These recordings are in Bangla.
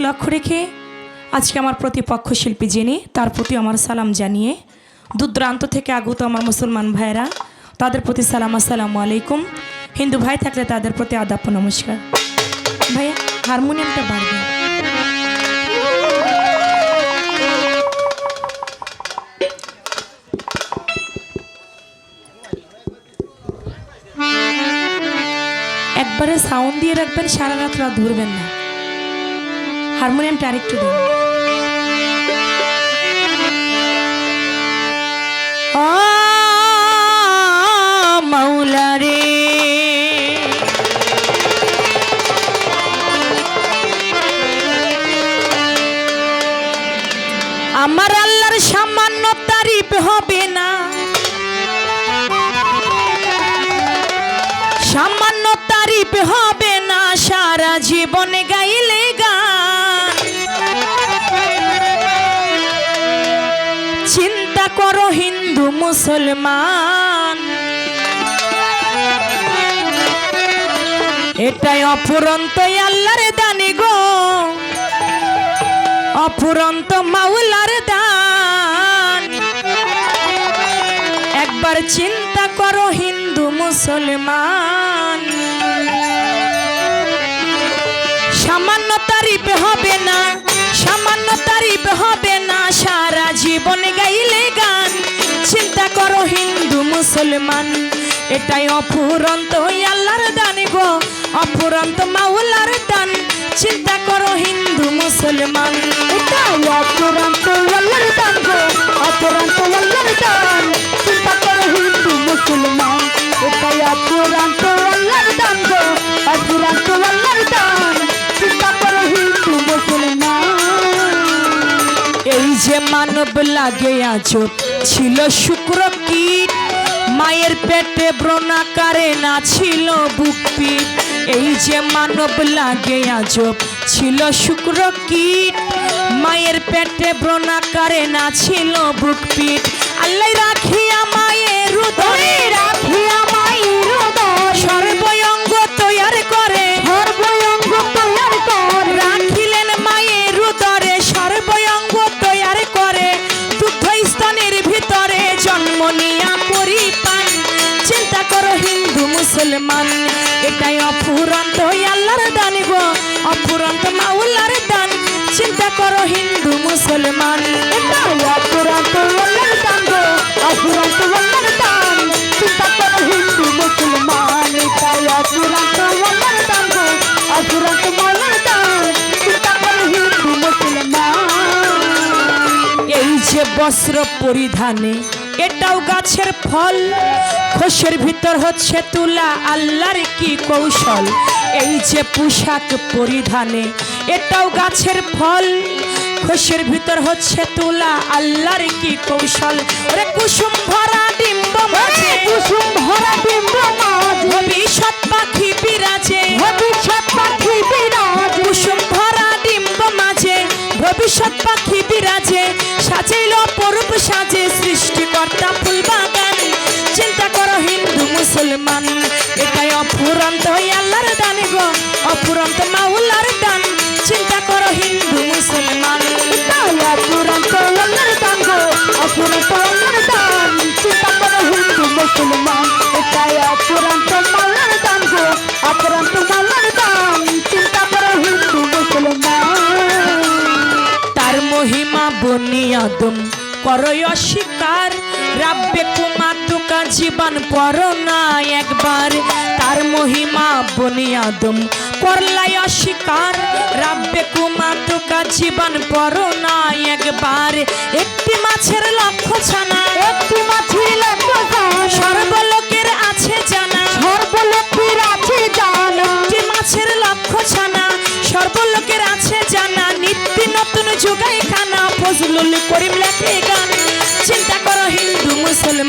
লক্ষ্য রেখে আজকে আমার প্রতিপক্ষ শিল্পী যিনি, তার প্রতি আমার সালাম জানিয়ে দূরদূরান্ত থেকে আগত আমার মুসলমান ভাইরা তাদের প্রতি সালাম, আসসালামু আলাইকুম। হিন্দু ভাই থাকলে তাদের প্রতি আদাপ্য নমস্কার। ভাইয়া হারমোনিয়ামটা বাড়বে। একবারে সাউন্ড দিয়ে রাখবেন, সারা রাত রাত ধরবেন না। হারমোনিয়ামটা আরেকটু দিন আমার আল্লাহর সামান্য তারিফ হবে না। সামান্য তারিফ হবে না সারা জীবনে। মুসলমান। এটাই অফুরন্ত আল্লাহর দানি গো। অফুরন্ত মাওলার দান। একবার চিন্তা করো হিন্দু মুসলমান। সামান্য তারিফ হবে না, সামান্য তারিফ হবে না, সারা জীবন গাইলে গান। মুসলমান, এটাই অফুরন্ত আল্লাহর দান গো। অফুরন্ত মাওলার দান, চিন্তা করো হিন্দু মুসলমান। এটাই অপরান্ত আল্লাহর দান গো অপরান্ত আল্লাহর দান, চিন্তা করো হিন্দু মুসলমান। এটাই অপরান্ত আল্লাহর দান গো অপরান্ত আল্লাহর দান, চিন্তা করো হিন্দু মুসলমান। এই যে মানব লাগে আজব ছিল শুক্র কীট। মায়ের পেটে ব্রণাকারে না ছিল বুকি এই যে মানব লাগে আজব, ছিল শুক্র কীট। মায়ের পেটে ব্রণাকারে না ছিল বুকপিট আল্লাহ রাখিয়া মায়ের উদরে, রাখিয়া মুসলমান। এটাই অফুরন্ত আল্লাহর দান গো। অফুরন্ত মাউলার দান। চিন্তা করো হিন্দু মুসলমান। অপরান্ত অপরান্ত অপরান্ত অপরান্ত বস্ত্র পরিধানে এটাও গাছের ফল খোসের ভিতর হচ্ছে তুলা আল্লাহর কি কৌশল? এই যে পোশাক পরিধানে এটাও গাছের ফল খোসের ভিতর হচ্ছে তুলা আল্লাহর কি কৌশল? ওরে কুসুম ভরা ডিম্ব মাঝে কুসুম ভরা বিম্ব মাঝ ভবিষ্যৎ পাখি বিরাজে ভবিষ্যৎ পাখি বিরাজ কুসুম ভরা ডিম্ব মাঝে ভবিষ্যৎ পাখি বিরাজে সাজাইল পূর্ব সাজে তার মহিমা বনিয়াদম করয় অস্বীকার, রাব্বে কুমার কুমাতুকা জীবন পর না একবার। তার মহিমা বনিয়াদম করলাই অস্বীকার, রাব্বে কুমার কুমাতুকা জীবন পর না একবার। একটি মাছের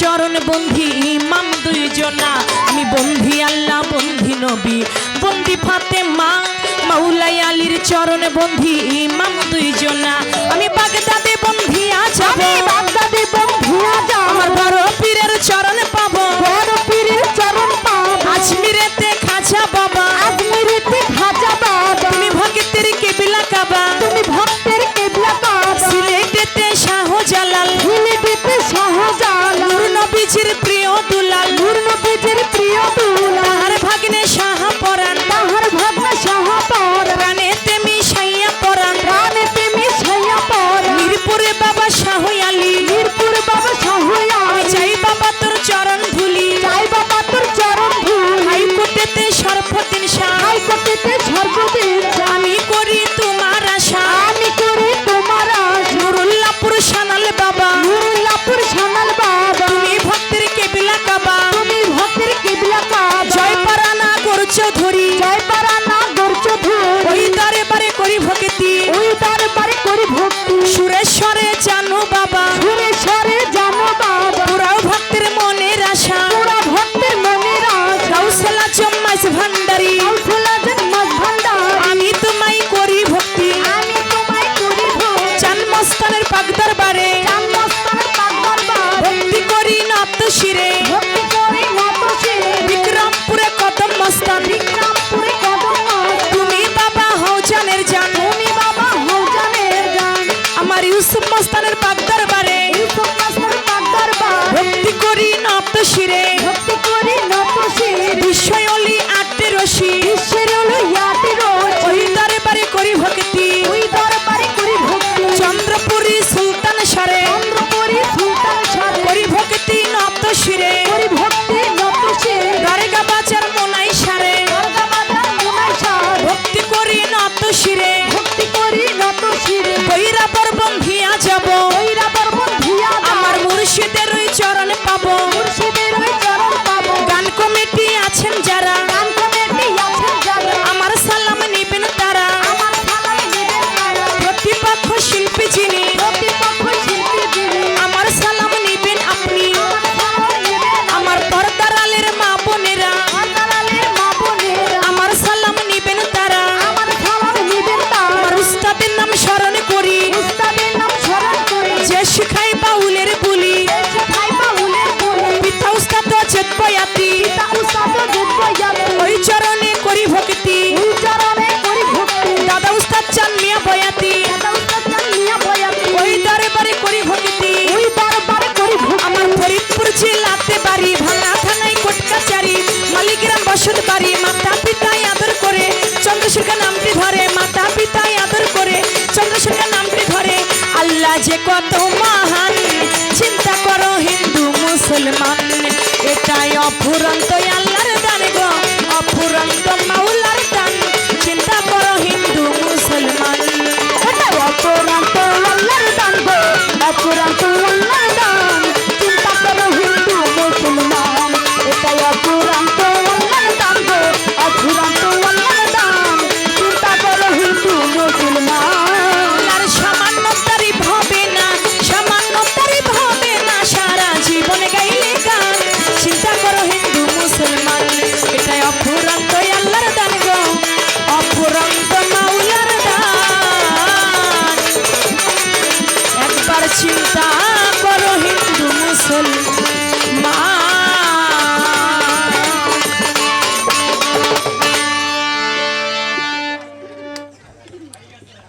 চরণ বন্ধি ইমাম দুইজনা। আমি বন্ধি আল্লাহ বন্ধি নবী। বন্দি ফাতে মা মাউলাই আলীর চরণ বন্ধি ইমাম দুইজনা। আমি বাগদাদে বন্ধি আছি আমি বাগদাদে বন্ধি আছি আমার বড় পীরের চরণ পাবো। சிரிப்பில் বাউলের বুলি। অফুরন্ত আল্লাহর দান গো অফুরন্ত